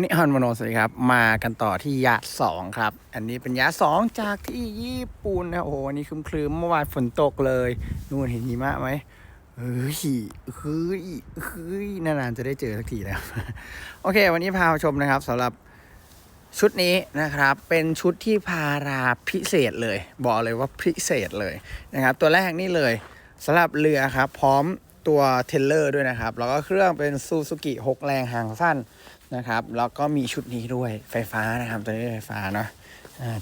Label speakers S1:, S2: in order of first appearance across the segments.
S1: นิฮอนโมโนสวัสดีครับ มากันต่อที่ยะสองครับ อันนี้เป็นยะสองจากที่ญี่ปุ่นนะโอ้โหวันนี้ครึ้มๆเมื่อวานฝนตกเลย นู่นเห็นหิมะไหมเฮ้ยเฮ้ยเฮ้ยนานๆจะได้เจอสักทีแล้ว โอเค วันนี้พาชมนะครับสำหรับชุดนี้นะครับ เป็นชุดที่พาราพิเศษเลย บอกเลยว่าพิเศษเลยนะครับ ตัวแรกนี่เลยสำหรับเรือครับ พร้อมตัวเทเลอร์ด้วยนะครับ แล้วก็เครื่องเป็นซูซูกิ6แรงหางสั้น นะครับ แล้วก็มีชุดนี้ด้วยไฟฟ้านะครับ ตัวนี้ไฟฟ้าเนาะ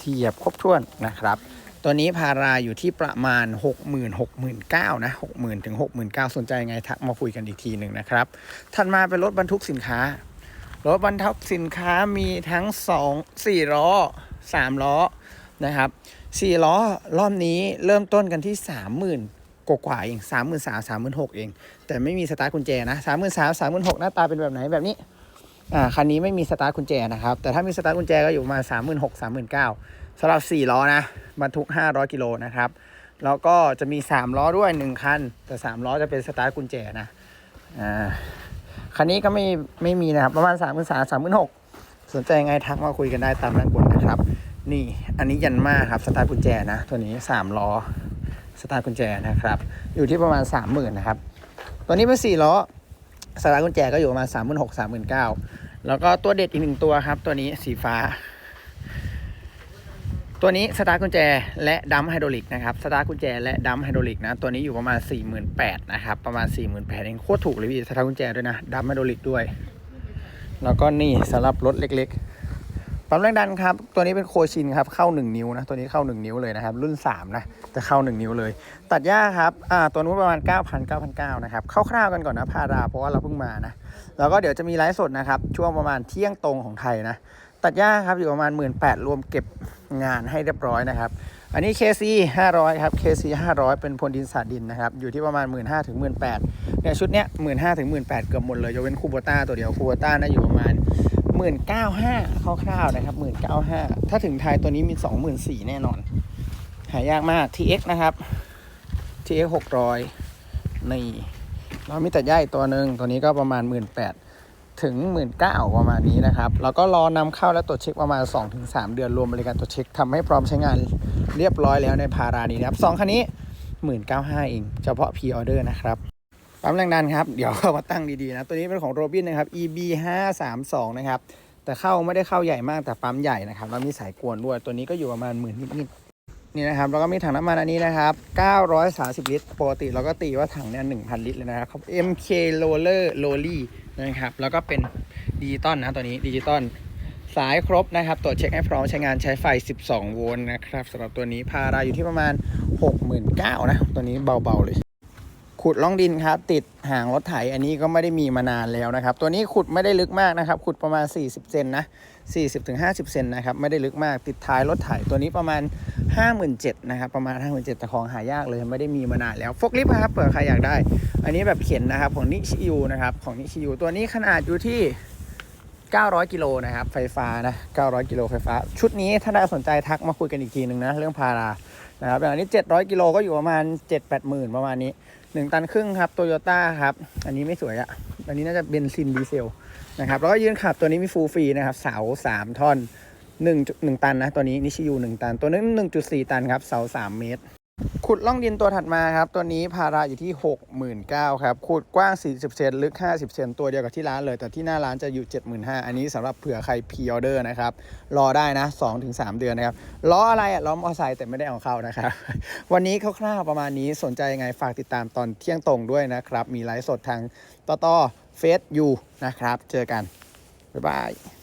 S1: ที่เหยียบครบถ้วนนะครับ ตัวนี้พาราอยู่ที่ประมาณ6 0 0 0 0 6 9 0 0นะ60,000ถึง69,000สนใจไงทักมาคุยกันอีกทีหนึ่งนะครับถัดมาเป็นรถบรรทุกสินค้ารถบรรทุกสินค้ามีทั้ง 2 4ล้อ3ล้อนะครับ4ล้อรอบนี้เริ่มต้นกันที่ 30,000กว่ากว่าเอง33,000 36,000เอง แต่ไม่มีสตาร์ทกุญแจนะ33,000 36,000หน้าตาเป็นแบบไหนแบบนี้ อ่าคันนี้ไม่มีสตาร์ทกุญแจนะครับ แต่ถ้ามีสตาร์ทกุญแจก็อยู่ประมาสามหมื่นหกสามหมื่นเก้าสำหรับสี่ล้อนะบรรทุกห้าร้อยกิโลนะครับ แล้วก็จะมีสามล้อด้วยหนึ่งคัน แต่สามล้อจะเป็นสตาร์ทกุญแจนะอ่าคันนี้ก็ไม่ไม่มีนะครับ ประมาณสามหมื่นสามสามหมื่นหกสนใจยังไงทักมาคุยกันได้ตามด้านบนนะครับ นี่อันนี้ยันมาครับสตาร์ทกุญแจนะ ตัวนี้สามล้อสตาร์ทกุญแจนะครับ อยู่ที่ประมาณสามหมื่นนะครับตัวนี้เป็นสี่ล้อสตาร์ทกุญแจก็อยู่ประมาณสามหมื่นหกสามหมื่นเก้า แล้วก็ตัวเด็ดอีกหนึ่งตัวครับ ตัวนี้สีฟ้า ตัวนี้สตาร์กุญแจและดัมไฮดรอลิกนะครับสตาร์กุญแจและดัมไฮดรอลิกนะ ตัวนี้อยู่ประมาณ 4 8 0 0 0นะครับ ประมาณ 4 8 0 0 0เองโคตรถูกเลยพี่สตาร์กุญแจด้วยนะดัมไฮดรอลิกด้วย แล้วก็นี่สำหรับรถเล็ก ๆ ปั๊มแรงดันครับ ตัวนี้เป็นโคชินครับ เข้า 1 นิ้วนะ ตัวนี้เข้า 1 นิ้วเลยนะครับ รุ่น 3 นะ จะเข้า 1 นิ้วเลย ตัดหญ้าครับ อ่า ตัวนู้นประมาณ 9,000 9,900 นะครับ คร่าวๆกันก่อนนะพารา เพราะว่าเราเพิ่งมานะ แล้วก็เดี๋ยวจะมีไลฟ์สดนะครับ ช่วงประมาณเที่ยงตรงของไทยนะ ตัดหญ้าครับ อยู่ประมาณ 1 8ื่นรวมเก็บงานให้เรียบร้อยนะครับ อันนี้ KC 500 ครับ KC 500 เป็นพลดินสาดินนะครับ อยู่ที่ประมาณ 1 5ื่นถึง1 8ื่นแปดเนี่ยชุดเนี้ยหมื่นห้าถึงหมื่นแปดเกือบหมดเลยยกเว้นคูโบต้าตัวเดียวคูโบต้าน่าอยู่ประมาณ หมื่นเก้าห้าคร่าวๆนะครับหมื่นเก้าห้าถ้าถึงไทยตัวนี้มีสองหมื่นสี่แน่นอน หายากมาก TX นะครับ TX 600นี่เรามีตัดหญ้าอีกตัวหนึ่งตัวนี้ก็ประมาณ 1 8ื่นถึง 1 9ื่นประมาณนี้นะครับ แล้วก็รอนำเข้าและตรวจเช็คประมาณ 2-3 เดือนรวมบริการตรวจเช็คทำให้พร้อมใช้งานเรียบร้อยแล้วในพารานี้นะครับสองคันนี้ 1,905เองเฉพาะพ r ออเดอร์นะครับ ปั๊มแรงดันครับ เดี๋ยวเข้ามาตั้งดีๆนะ ตัวนี้เป็นของโรบินนะครับ EB 5 3 2นะครับ แต่เข้าไม่ได้เข้าใหญ่มากแต่ปั๊มใหญ่นะครับ แล้วมีสายกวนด้วย ตัวนี้ก็อยู่ประมาณหมื่นนิดๆ นี่นะครับ แล้วก็มีถังน้ำมันอันนี้นะครับ 930 ลิตร ปกติเราก็ตีว่าถังเนี่ย1,000 ลิตรเลยนะครับ MK Roller l o l y นะครับ แล้วก็เป็นดิจิตอลนะตัวนี้ดิจิตอลสายครบนะครับ ตรวจเช็คให้พร้อมใช้งานใช้ไฟ 12 โวลต์นะครับสำหรับตัวนี้พาราอยู่ที่ประมาณ 69,000นะ ตัวนี้เบาๆเลย ขุดล่องดินครับ ติดหางรถไถอันนี้ก็ไม่ได้มีมานานแล้วนะครับ ตัวนี้ขุดไม่ได้ลึกมากนะครับ ขุดประมาณ 40 เซนนะ 40-50 เซนนะครับ ไม่ได้ลึกมากติดท้ายรถไถตัวนี้ประมาณ 57,000นะครับ ประมาณ 57,000แต่ของหายากเลยไม่ได้มีมานานแล้วฟกลิฟครับเผื่อใครอยากได้ อันนี้แบบเข็นนะครับของนิชิยูนะครับของนิชิยูตัวนี้ขนาดอยู่ที่ 900 กิโลนะครับไฟฟ้านะ900 กิโลไฟฟ้า ชุดนี้ถ้าได้สนใจทักมาคุยกันอีกทีหนึ่งนะเรื่องพารานะครับอย่างนนี้ 700 กิโลก็อยู่ประมาณ 7-8หมื่นประมาณนี้ หนึ่งตันครึ่งครับโตโยต้าครับ อันนี้ไม่สวยอะอันนี้น่าจะเบนซินดีเซลนะครับ แล้วก็ยืนขับตัวนี้มีฟูลฟรีนะครับ เสาสามท่อน1 1ตันนะ ตัวนี้นิชิยูหนึ่งตัน ตัวนี้1.4ตันครับ เสาสามเมตร ขุดล่องดินตัวถัดมาครับ ตัวนี้พาราอยู่ที่ 69,000ครับ ขุดกว้าง 40 เซนลึก 50 เซนตัวเดียวกับที่ร้านเลย แต่ที่หน้าร้านจะอยู่ 75,000อันนี้สำหรับเผื่อใครพ r ออเดอร์นะครับ รอได้นะ 2-3 เดือนนะครับ ล้ออะไรล้อมอไซค์แต่ไม่ได้เอาเข้านะครับ วันนี้คร่าวๆประมาณนี้สนใจยังไงฝากติดตามตอนเที่ยงตรงด้วยนะครับ มีไลฟ์สดทางต่อต่อเฟซยูนะครับ เจอกัน บ๊ายบาย